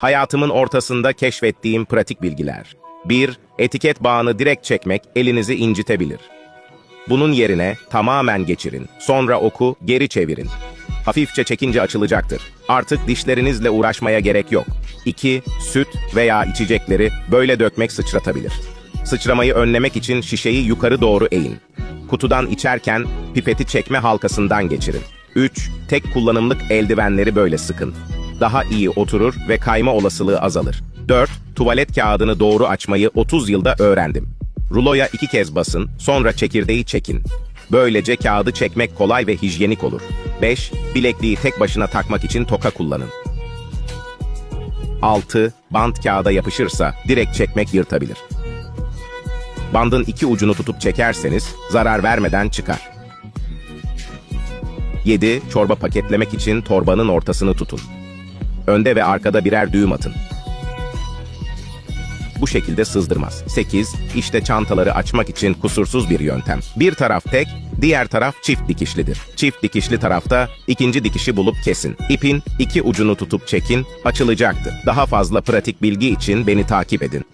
Hayatımın ortasında keşfettiğim pratik bilgiler. 1. Etiket bağını direkt çekmek elinizi incitebilir. Bunun yerine tamamen geçirin. Sonra oku, geri çevirin. Hafifçe çekince açılacaktır. Artık dişlerinizle uğraşmaya gerek yok. 2. Süt veya içecekleri böyle dökmek sıçratabilir. Sıçramayı önlemek için şişeyi yukarı doğru eğin. Kutudan içerken pipeti çekme halkasından geçirin. 3. Tek kullanımlık eldivenleri böyle sıkın. Daha iyi oturur ve kayma olasılığı azalır. 4. Tuvalet kağıdını doğru açmayı 30 yılda öğrendim. Ruloya iki kez basın, sonra çekirdeği çekin. Böylece kağıdı çekmek kolay ve hijyenik olur. 5. Bilekliği tek başına takmak için toka kullanın. 6. Bant kağıda yapışırsa direkt çekmek yırtabilir. Bandın iki ucunu tutup çekerseniz zarar vermeden çıkar. 7. Çorba paketlemek için torbanın ortasını tutun. Önde ve arkada birer düğüm atın. Bu şekilde sızdırmaz. 8. İşte çantaları açmak için kusursuz bir yöntem. Bir taraf tek, diğer taraf çift dikişlidir. Çift dikişli tarafta ikinci dikişi bulup kesin. İpin iki ucunu tutup çekin, açılacaktır. Daha fazla pratik bilgi için beni takip edin.